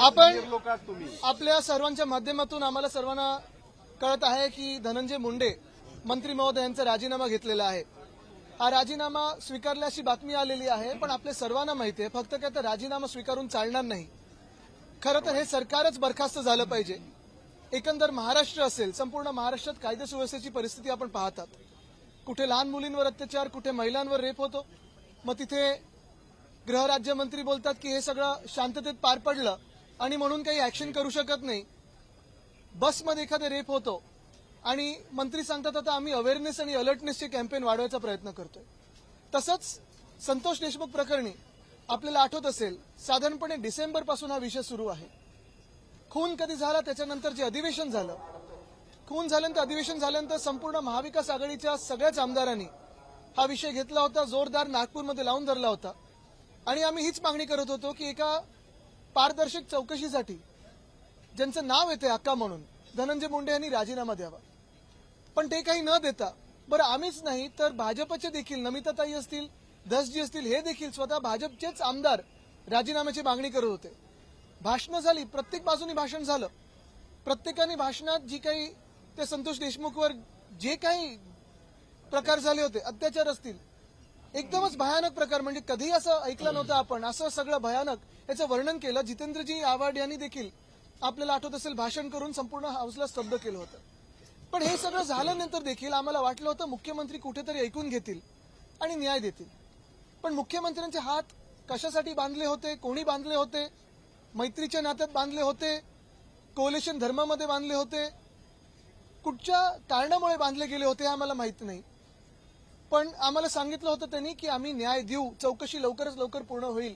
आपण आपल्या सर्वांच्या माध्यमातून आम्हाला सर्वांना कळत आहे की धनंजय मुंडे मंत्री महोदय यांचा राजीनामा घेतलेला आहे. हा राजीनामा स्वीकारल्याची बातमी आलेली आहे पण आपल्या सर्वांना माहिती आहे फक्त काय तर राजीनामा स्वीकारून चालणार नाही. खरं तर हे सरकारच बरखास्त झालं पाहिजे. एकंदर महाराष्ट्र असेल संपूर्ण महाराष्ट्रात कायदा सुव्यवस्थेची परिस्थिती आपण पाहतात. कुठे लहान मुलींवर अत्याचार कुठे महिलांवर रेप होतो. मग तिथे गृहराज्यमंत्री बोलतात की हे सगळं शांततेत पार पडलं. आणि म्हणून काही ऍक्शन करू शकत नाही. बसमध्ये एखादे रेप होतो आणि मंत्री सांगतात आता आम्ही अवेअरनेस आणि अलर्टनेसचे कॅम्पेन वाढवायचा प्रयत्न करतोय. तसंच संतोष देशमुख प्रकरणी आपल्याला आठवत असेल साधारणपणे डिसेंबरपासून हा विषय सुरू आहे. खून कधी झाला त्याच्यानंतर जे अधिवेशन झालं खून झाल्यानंतर अधिवेशन झाल्यानंतर संपूर्ण महाविकास आघाडीच्या सगळ्याच आमदारांनी हा विषय घेतला होता जोरदार नागपूरमध्ये लावून धरला होता. आणि आम्ही हीच मागणी करत होतो की एका पारदर्शक चौकशीसाठी ज्यांचं नाव येते अक्का म्हणून धनंजय मुंडे यांनी राजीनामा द्यावा. पण ते काही न देता बरं आम्हीच नाही तर भाजपचे देखील नमिताताई असतील धसजी असतील हे देखील स्वतः भाजपचेच आमदार राजीनाम्याची मागणी करत होते. भाषणं झाली प्रत्येक बाजूनी भाषण झालं. प्रत्येकाने भाषणात जी काही त्या संतोष देशमुखवर जे काही प्रकार झाले होते अत्याचार असतील एकदमच भयानक प्रकार. म्हणजे कधी असं ऐकलं नव्हतं आपण. असं सगळं भयानक याचं वर्णन केलं. जितेंद्रजी आव्हाड यांनी देखील आपल्याला आठवत असेल भाषण करून संपूर्ण हाऊसला स्तब्ध केलं होतं. पण हे सगळं झाल्यानंतर देखील आम्हाला वाटलं होतं मुख्यमंत्री कुठेतरी ऐकून घेतील आणि न्याय देतील. पण मुख्यमंत्र्यांचे हात कशासाठी बांधले होते? कोणी बांधले होते? मैत्रीच्या नात्यात बांधले होते? कोलेशन धर्मामध्ये बांधले होते? कुठच्या कारणामुळे बांधले गेले होते हे आम्हाला माहीत नाही. पण आम्हाला सांगितलं होतं त्यांनी की आम्ही न्याय देऊ. चौकशी लवकरच लवकर पूर्ण होईल.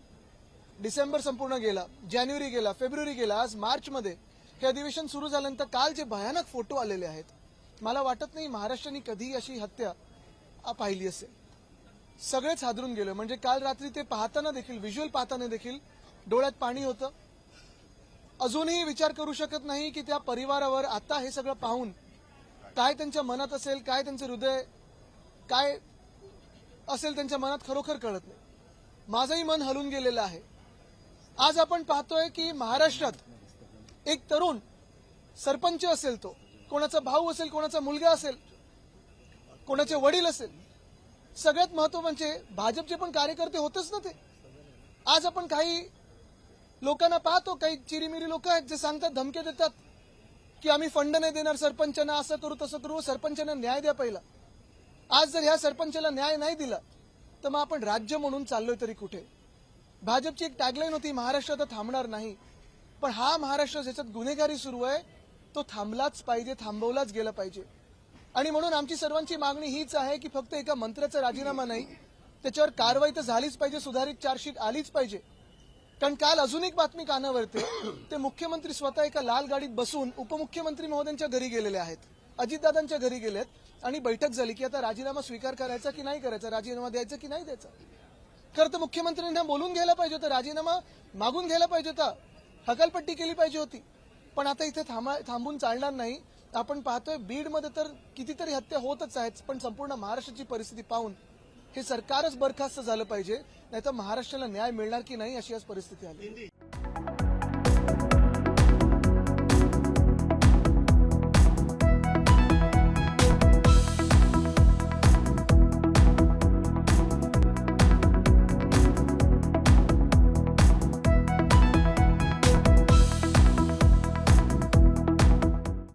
डिसेंबर संपूर्ण गेला जानेवारी गेला फेब्रुवारी गेला आज मार्चमध्ये हे अधिवेशन सुरू झाल्यानंतर काल जे भयानक फोटो आलेले आहेत मला वाटत नाही महाराष्ट्राने कधी अशी हत्या पाहिली असेल. सगळेच हादरून गेलो. म्हणजे काल रात्री ते पाहताना देखील व्हिज्युअल पाहताना देखील डोळ्यात पाणी होतं. अजूनही विचार करू शकत नाही की त्या परिवारावर आता हे सगळं पाहून काय त्यांच्या मनात असेल काय त्यांचं हृदय काय असेल त्यांच्या मनात खरोखर कळत नाही. माझंही मन हलून गेलेलं आहे. आज आपण पाहतोय की महाराष्ट्रात एक तरुण सरपंच असेल तो. कोणाचा भाऊ असेल कोणाचा मुलगा असेल कोणाचे वडील असेल. सगळ्यात महत्त्व म्हणजे भाजपचे पण कार्यकर्ते होतेच ना ते. आज आपण काही लोकांना पाहतो काही चिरीमिरी लोक आहेत जे सांगतात धमके देतात की आम्ही फंड नाही देणार सरपंचांना असं करू तसं करू सरपंचांना न्याय द्या पहिला. आज जर ह्या सरपंचाला न्याय नाही दिला तर मग आपण राज्य म्हणून चाललोय तरी कुठे? भाजपची एक टॅगलाईन होती महाराष्ट्र तर थांबणार नाही. पण हा महाराष्ट्र ज्याच्यात गुन्हेगारी सुरू आहे तो थांबलाच पाहिजे थांबवलाच गेला पाहिजे. आणि म्हणून आमची सर्वांची मागणी हीच आहे की फक्त एका मंत्र्याचा राजीनामा नाही त्याच्यावर कारवाई तर झालीच पाहिजे सुधारित चार्जशीट आलीच पाहिजे. कारण काल अजून एक बातमी कानावरते ते मुख्यमंत्री स्वतः एका लाल गाडीत बसून उपमुख्यमंत्री महोदयांच्या घरी गेलेले आहेत. अजितदादांच्या घरी गेलेत आणि बैठक झाली की आता राजीनामा स्वीकार करायचा की नाही करायचा? राजीनामा द्यायचा की नाही द्यायचा? खरं तर मुख्यमंत्र्यांना बोलून घ्यायला पाहिजे होतं राजीनामा मागून घ्यायला पाहिजे होता हकालपट्टी केली पाहिजे होती. पण आता इथे थांबा थांबून चालणार नाही. आपण पाहतोय बीडमध्ये तर कितीतरी हत्या होतच आहेत पण संपूर्ण महाराष्ट्राची परिस्थिती पाहून हे सरकारच बरखास्त झालं पाहिजे नाही तर महाराष्ट्राला न्याय मिळणार की नाही अशी आज परिस्थिती आली.